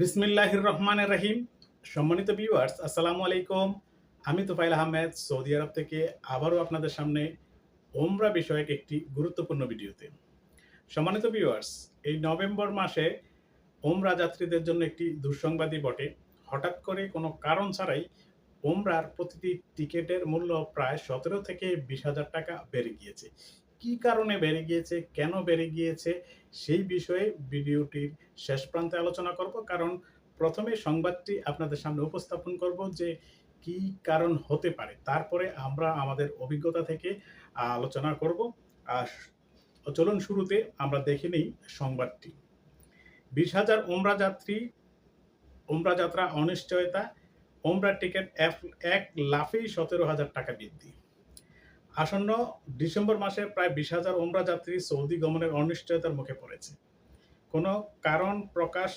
বিসমিল্লাহির রহমানের রহিম। সম্মানিত ভিউয়ার্স আসসালামু আলাইকুম। আমি তোফাইল আহমেদ, সৌদি আরব থেকে আবারও আপনাদের সামনে ওমরা বিষয়ক একটি গুরুত্বপূর্ণ ভিডিওতে। সম্মানিত ভিউয়ার্স এই নভেম্বর মাসে ওমরা যাত্রীদের জন্য একটি দুঃসংবাদই বটে। হঠাৎ করে কোনো কারণ ছাড়াই ওমরার প্রতিটি টিকিটের মূল্য প্রায় সতেরো থেকে বিশ হাজার টাকা বেড়ে গিয়েছে। কি কারণে বেড়ে গিয়েছে, কেন বেড়ে গিয়েছে, সেই বিষয়ে ভিডিওটির শেষ প্রান্তে আলোচনা করব। কারণ প্রথমে সংবাদটি আপনাদের সামনে উপস্থাপন করব যে কি কারণ হতে পারে। তারপরে আমরা আমাদের অভিজ্ঞতা থেকে আলোচনা করব। আর চলুন শুরুতে আমরা দেখে নিই সংবাদটি। বিশ হাজার ওমরা যাত্রী ওমরা যাত্রা অনিশ্চয়তা ওমরা টিকিট এক লাফেই সতেরো হাজার টাকা বৃদ্ধি। আসন্ন ডিসেম্বর মাসে প্রায় বিশ হাজার ওমরা যাত্রী সৌদি গমনের অনিশ্চয়তার মুখে পড়েছে। কোনো কারণ প্রকাশ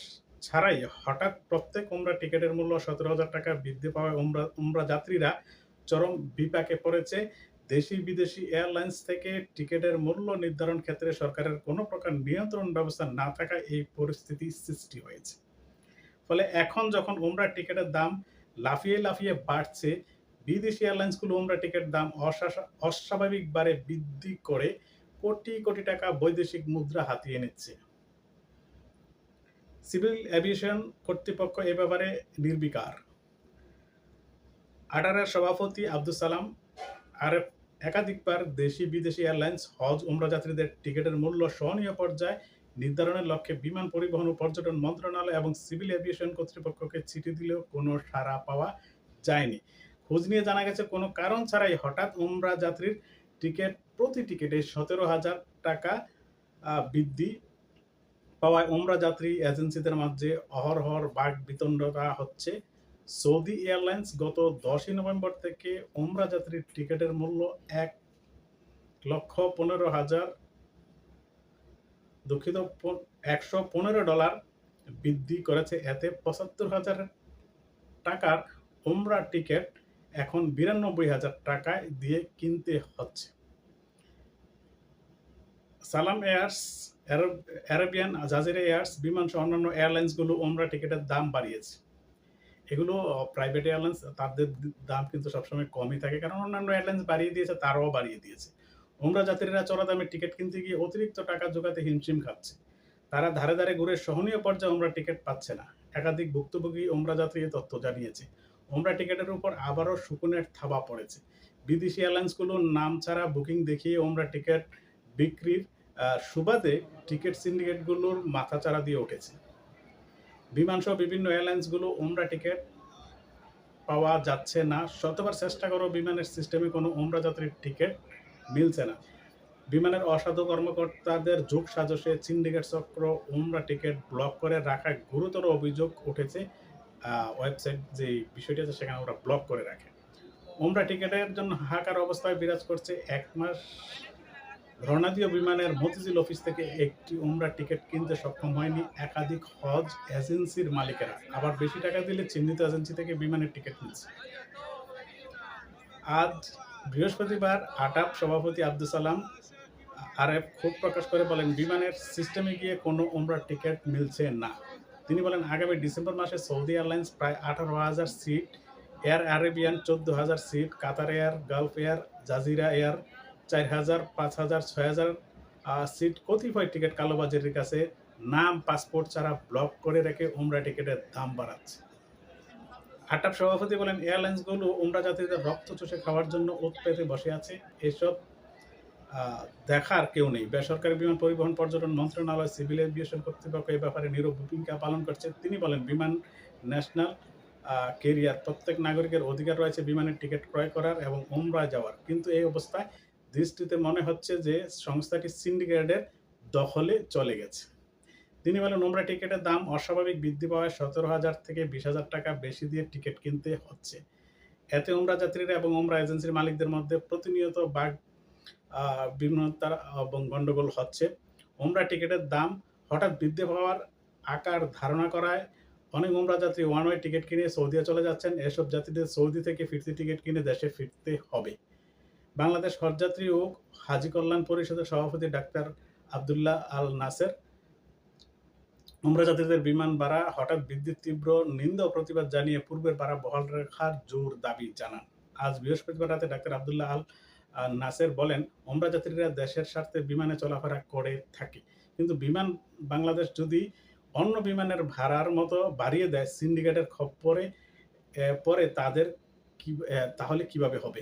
ছাড়াই হঠাৎ প্রত্যেক ওমরা টিকিটের মূল্য সতেরো হাজার টাকা বৃদ্ধি পাওয়ায় ওমরা ওমরা যাত্রীরা চরম বিপাকে পড়েছে। দেশি বিদেশি এয়ারলাইন্স থেকে টিকিটের মূল্য নির্ধারণ ক্ষেত্রে সরকারের কোনো প্রকার নিয়ন্ত্রণ ব্যবস্থা না থাকায় এই পরিস্থিতি সৃষ্টি হয়েছে। ফলে এখন যখন ওমরা টিকিটের দাম লাফিয়ে লাফিয়ে বাড়ছে বিদেশি এয়ারলাইন্সগুলো ওমরা টিকিট দাম অস্বাভাবিকভাবে বৃদ্ধি করে কোটি কোটি টাকা বৈদেশিক মুদ্রা হাতিয়ে নিচ্ছে। সিভিল এভিয়েশন কর্তৃপক্ষ এ ব্যাপারে নির্বিকার। আডারের সভাপতি আব্দুল সালাম আর একাধিকবার দেশি বিদেশি এয়ারলাইন্স, হজ, উমরা যাত্রীদের টিকিটের মূল্য সহনীয় পর্যায়ে নির্ধারণের লক্ষ্যে বিমান পরিবহন ও পর্যটন মন্ত্রণালয় এবং সিভিল এভিয়েশন কর্তৃপক্ষকে চিঠি দিলেও কোনো সাড়া পাওয়া যায়নি। খোঁজ নিয়ে জানা গেছে, কোনো কারণ ছাড়াই হঠাৎ উমরা যাত্রীর টিকিট, প্রতি টিকিটে সতেরো হাজার টাকা বৃদ্ধি পাওয়ায় উমরা যাত্রী এজেন্সিদের মাঝে অহরহর বাঘ বিতণ্ডতা হচ্ছে। সৌদি এয়ারলাইন্স গত দশই নভেম্বর থেকে উমরা যাত্রীর টিকিটের মূল্য এক লক্ষ পনেরো হাজার দুঃখিত একশো পনেরো ডলার বৃদ্ধি করেছে। এতে পঁচাত্তর হাজার টাকার উমরা টিকিট এখন বিরানব্বই হাজার টাকায় দিয়ে কিনতে হচ্ছে। সালাম এয়ার্স অ্যারাবিয়ান জাজিরা এয়ার্স, বিমান সহ অন্যান্য এয়ারলাইন্সগুলো ওমরা টিকিটের দাম বাড়িয়েছে। এগুলো প্রাইভেট এয়ারলাইন্স, তাদের দাম কিন্তু সবসময় কমই থাকে, কারণ অন্যান্য এয়ারলাইন্স বাড়িয়ে দিয়েছে, তারাও বাড়িয়ে দিয়েছে। ওমরা যাত্রীরা চড়া দামে টিকিট কিনতে গিয়ে অতিরিক্ত টাকা জোগাতে হিমশিম খাচ্ছে। তারা ধারে ধারে ঘুরে সহনীয় পর্যায়ে ওমরা টিকিট পাচ্ছে না। একাধিক ভুক্তভোগী ওমরা যাত্রী তথ্য জানিয়েছে। ওমরা টিকিটের উপর আবারও শুকুনের থাবা পড়েছে। বিদেশি এয়ারলাইন্সগুলোর নাম ছাড়া বুকিং দেখিয়ে ওমরা টিকিট বিক্রির সুবাদে টিকিট সিন্ডিকেটগুলোর মাথাচাড়া দিয়ে উঠেছে। বিমানসহ বিভিন্ন এয়ারলাইন্সগুলো ওমরা টিকিট পাওয়া যাচ্ছে না। শতবার চেষ্টা করো বিমানের সিস্টেমে কোনো ওমরা যাত্রীর টিকিট মিলছে না। বিমানের অসাধু কর্মকর্তাদের যোগ সাজসে সিন্ডিকেট চক্র ওমরা টিকিট ব্লক করে রাখায় গুরুতর অভিযোগ উঠেছে। ওয়েবসাইট যে বিষয়টি আছে, সেখানে ওরা ব্লক করে রাখে। ওমরা টিকিটের জন্য হাহাকার অবস্থায় বিরাজ করছে এক মাস। রণাদীয় বিমানের মতিঝিল অফিস থেকে একটি উমরা টিকিট কিনতে সক্ষম হয়নি। একাধিক হজ এজেন্সির মালিকেরা। আবার বেশি টাকা দিলে চিহ্নিত এজেন্সি থেকে বিমানের টিকিট নিচ্ছে। আজ বৃহস্পতিবার আটাপ সভাপতি আব্দুল সালাম আরএফ ক্ষোভ প্রকাশ করে বলেন, বিমানের সিস্টেমে গিয়ে কোনো উমরার টিকিট মিলছে না। তিনি বলেন, আগামী ডিসেম্বর মাসে সৌদি এয়ারলাইন্স প্রায় আঠারো হাজার সিট, এয়ার আরেবিয়ান চোদ্দ হাজার seat, Qatar air, Gulf air, Jazeera air, চার হাজার, পাঁচ হাজার, ছয় হাজার সিট কতিপয় টিকিট কালোবাজারির কাছে নাম, পাসপোর্ট ছাড়া ব্লক করে রেখে উমরা টিকিটের দাম বাড়াচ্ছে। আটাপ সভাপতি বলেন, এয়ারলাইন্সগুলো উমরা যাত্রীদের রক্ত চষে খাওয়ার জন্য ওত পেতে বসে আছে। এসব দেখার কেউ নেই। বেসরকারি বিমান পরিবহন পর্যটন মন্ত্রণালয়, সিভিল এভিয়েশন কর্তৃপক্ষ এ ব্যাপারে নীরব ভূমিকা পালন করছে। তিনি বলেন, বিমান ন্যাশনাল কেরিয়ার প্রত্যেক নাগরিকের অধিকার রয়েছে বিমানের টিকিট ক্রয় করার এবং উমরা যাওয়ার। কিন্তু এই অবস্থায় দৃষ্টিতে মনে হচ্ছে যে সংস্থাটি সিন্ডিকেটের দখলে চলে গেছে। তিনি বলেন নোংরা টিকিটের দাম অস্বাভাবিক বৃদ্ধি পাওয়ায় সতেরো হাজার থেকে বিশ হাজার টাকা বেশি দিয়ে টিকিট কিনতে হচ্ছে। এতে উমরা যাত্রীরা এবং উমরা এজেন্সির মালিকদের মধ্যে প্রতিনিয়ত বাঘ বিভিন্নতা এবং গণ্ডগোল হচ্ছে। উমরা টিকিটের দাম হঠাৎ বৃদ্ধি পাওয়ার আকার ধারণা করায় অনেক উমরা যাত্রী ওয়ান ওয়ে টিকিট কিনে সৌদিয়া চলে যাচ্ছেন। এসব যাত্রীদের সৌদি থেকে ফিরতি টিকিট কিনে দেশে ফিরতে হবে। বাংলাদেশ হজযাত্রী ও হাজি কল্যাণ পরিষদের সভাপতি ডাক্তার আবদুল্লাহ আল নাসের। উমরা যাত্রীদের বিমান ভাড়া হঠাৎ বৃদ্ধির তীব্র নিন্দা প্রতিবাদ জানিয়ে পূর্বের ভাড়া বহাল রাখার জোর দাবি জানান। আজ বৃহস্পতিবার রাতে ডাক্তার আবদুল্লাহ আল নাসের বলেন ওমরা যাত্রীরা দেশের স্বার্থে বিমানে চলাফেরা করে থাকে। কিন্তু বিমান, বাংলাদেশ যদি অন্য বিমানের ভাড়ার মতো বাড়িয়ে দেয় সিন্ডিকেটের খপ্পরে পরে তাদের কি তাহলে কীভাবে হবে?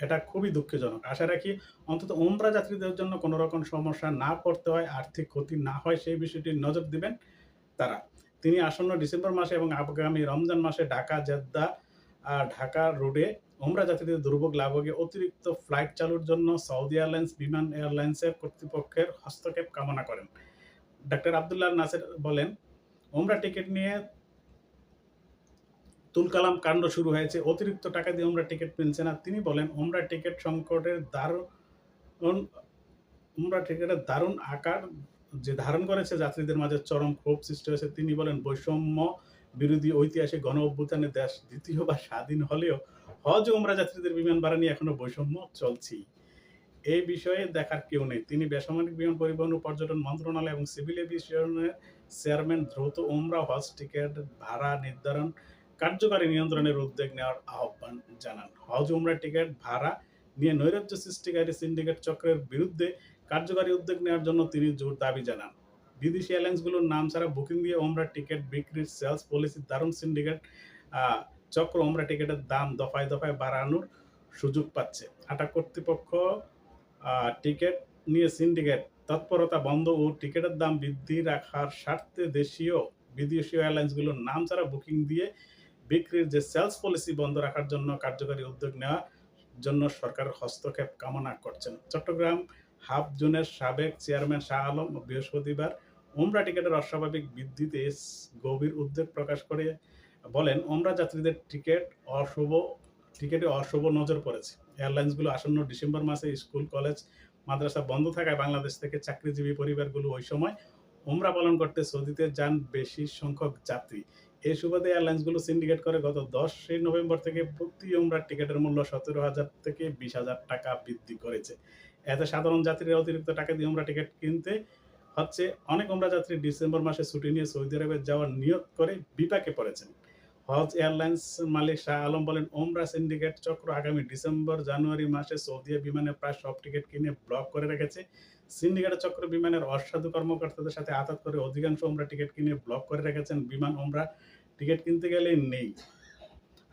এটা খুবই দুঃখজনক। আশা রাখি অন্তত ওমরা যাত্রীদের জন্য কোনো রকম সমস্যা না পড়তে হয়, আর্থিক ক্ষতি না হয়, সেই বিষয়টি নজর দিবেন তারা। তিনি আসন্ন ডিসেম্বর মাসে এবং আগামী রমজান মাসে ঢাকা, জেদ্দা ঢাকা রোডে ওমরা যাত্রীদের দুর্ভোগ লাভকে অতিরিক্ত ফ্লাইট চালুর জন্য সৌদি এয়ারলাইন্স, বিমান এয়ারলাইন্সের কর্তৃপক্ষের হস্তক্ষেপ কামনা করেন। ডাক্তার আবদুল্লাহ নাসের বলেন ওমরা টিকিট নিয়ে তুলকালাম কাণ্ড শুরু হয়েছে। অতিরিক্ত টাকা দিয়ে ওমরা টিকিট কিনছে না। তিনি বলেন ওমরা টিকিট সংকটের দারুণ, উমরা টিকিটের দারুণ আকার যে ধারণ করেছে যাত্রীদের মাঝে চরম ক্ষোভ সৃষ্টি হয়েছে। তিনি বলেন, বৈষম্য বিরোধী ঐতিহাসিক গণ অভ্যুত্থানে দেশ দ্বিতীয়বার স্বাধীন হলেও হজ উমরা যাত্রীদের বিমান ভাড়া নিয়ে এখনও বৈষম্য চলছেই এই বিষয়ে দেখার কেউ নেই। তিনি বেসামরিক বিমান পরিবহন ও পর্যটন মন্ত্রণালয় এবং সিভিল এভিয়েশনের চেয়ারম্যান দ্রুত উমরা হজ টিকিট ভাড়া নির্ধারণ কার্যকারী নিয়ন্ত্রণের উদ্যোগ নেওয়ার আহ্বান জানান। হজ উমরা টিকিট ভাড়া নিয়ে নৈরাজ্য সৃষ্টিকারী সিন্ডিকেট চক্রের বিরুদ্ধে কার্যকারী উদ্যোগ নেওয়ার জন্য তিনি জোর দাবি জানান। বিদেশি এয়ারলাইন্সগুলোর নাম ছাড়া বুকিং দিয়ে ওমরা টিকিট বিক্রির সেলস পলিসির দারুণ সিন্ডিকেট চক্র ওমরা টিকিটের দাম দফায় দফায় বাড়ানোর সুযোগ পাচ্ছে। আটা কর্তৃপক্ষ টিকিট নিয়ে সিন্ডিকেট, তৎপরতা বন্ধ ও টিকিটের দাম বৃদ্ধি রাখার স্বার্থে দেশীয় বিদেশীয় এয়ারলাইন্সগুলোর নাম ছাড়া বুকিং দিয়ে বিক্রির যে সেলস পলিসি বন্ধ রাখার জন্য কার্যকারী উদ্যোগ নেওয়া জন্য সরকারের হস্তক্ষেপ কামনা করছেন। চট্টগ্রাম হাফ জোনের সাবেক চেয়ারম্যান শাহ আলম বৃহস্পতিবার ওমরা টিকিটের অস্বাভাবিক বৃদ্ধিতে গভীর উদ্বেগ প্রকাশ করে বলেন ওমরা যাত্রীদের টিকিট অশুভ, টিকিটে অশুভ নজর পড়েছে। এয়ারলাইন্সগুলো আসন্ন ডিসেম্বর মাসে স্কুল, কলেজ, মাদ্রাসা বন্ধ থাকায় বাংলাদেশ থেকে চাকরিজীবী পরিবারগুলো ওই সময় ওমরা পালন করতে সৌদিতে যান বেশি সংখ্যক যাত্রী। এই সুবাদে এয়ারলাইন্সগুলো সিন্ডিকেট করে গত দশই নভেম্বর থেকে প্রতি ওমরার টিকিটের মূল্য সতেরো হাজার থেকে বিশ হাজার টাকা বৃদ্ধি করেছে। এতে সাধারণ যাত্রীরা অতিরিক্ত টাকা দিয়ে ওমরা টিকিট কিনতে হচ্ছে। অনেক ওমরা যাত্রী ডিসেম্বর মাসে ছুটি নিয়ে সৌদি আরবে যাওয়ার নিয়োগ করে বিপাকে পড়েছেন। হজ এয়ারলাইন্স মালিক শাহ আলম বলেন ওমরা সিন্ডিকেট চক্র আগামী ডিসেম্বর, জানুয়ারি মাসে সৌদি বিমানে প্রায় সব টিকিট কিনে ব্লক করে রেখেছে। সিন্ডিকেট চক্র বিমানের অসাধু কর্মকর্তাদের সাথে আঘাত করে অধিকাংশ ওমরা টিকিট কিনে ব্লক করে রেখেছেন। বিমান ওমরা টিকিট কিনতে গেলে নেই।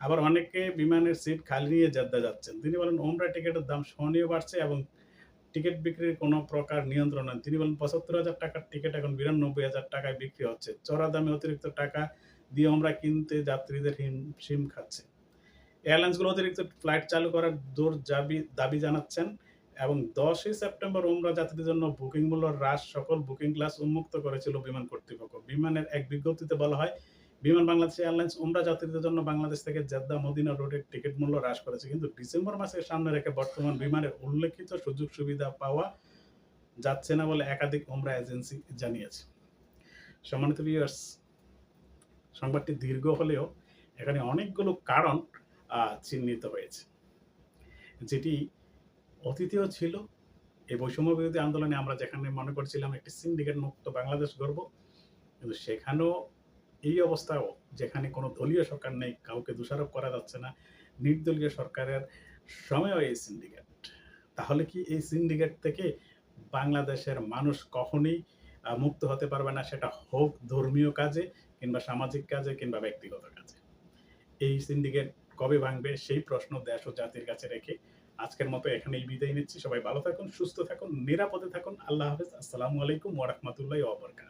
আবার অনেকে বিমানের সিট খালি নিয়ে জেদ্দা যাচ্ছেন। তিনি বলেন ওমরা টিকিটের দাম সহনীয় বাড়ছে এবং টিকিট বিক্রির কোনো প্রকার নিয়ন্ত্রণ নেই। তিনি বলেন, পঁচাত্তর হাজার টাকার টিকিট এখন বিরানব্বই হাজার টাকায় বিক্রি হচ্ছে। চড়া দামে অতিরিক্ত টাকা দিয়ে আমরা কিনতে যাত্রীদের হিম, সিম খাচ্ছে। এয়ারলাইন্সগুলো অতিরিক্ত ফ্লাইট চালু করার জোর দাবি দাবি জানাচ্ছেন এবং দশই সেপ্টেম্বর ওমরা যাত্রীদের জন্য বুকিং মূল্য হ্রাস সকল বুকিং ক্লাস উন্মুক্ত করেছিল বিমান কর্তৃপক্ষ। বিমানের এক বিজ্ঞপ্তিতে বলা হয়, বিমান বাংলাদেশ এয়ারলাইন্স ওমরা যাত্রীদের জন্য বাংলাদেশ থেকে জেদ্দা মদিনা রোডের টিকিট মূল্য হ্রাস করেছে। কিন্তু ডিসেম্বর মাসের সামনে রেখে বর্তমান বিমানের উল্লেখিত সুযোগ সুবিধা পাওয়া যাচ্ছে না বলে একাধিক ওমরা এজেন্সি জানিয়েছে। সম্মানিত ভিউয়ার্স সংবাদটি দীর্ঘ হলেও এখানে অনেকগুলো কারণ চিহ্নিত হয়েছে। যেটি অতীতেও ছিল, এই বৈষম্য বিরোধী আন্দোলনে আমরা যেখানে মনে করছিলাম একটি সিন্ডিকেট মুক্ত বাংলাদেশ গর্ব কিন্তু সেখানেও এই অবস্থাও, যেখানে কোনো দলীয় সরকার নেই, কাউকে দোষারোপ করা যাচ্ছে না, নির্দলীয় সরকারের সময়ও এই সিন্ডিকেট তাহলে কি এই সিন্ডিকেট থেকে বাংলাদেশের মানুষ কখনই মুক্ত হতে পারবে না? সেটা হোক ধর্মীয় কাজে কিংবা সামাজিক কাজে কিংবা ব্যক্তিগত কাজে। এই সিন্ডিকেট কবে ভাঙবে সেই প্রশ্ন দেশ ও জাতির কাছে রেখে আজকের মতো এখানেই বিদায় নিচ্ছি। সবাই ভালো থাকুন, সুস্থ থাকুন, নিরাপদে থাকুন। আল্লাহ হাফেজ। আসসালামু আলাইকুম ওরহমতুল্লাহ বারাকাতুহু।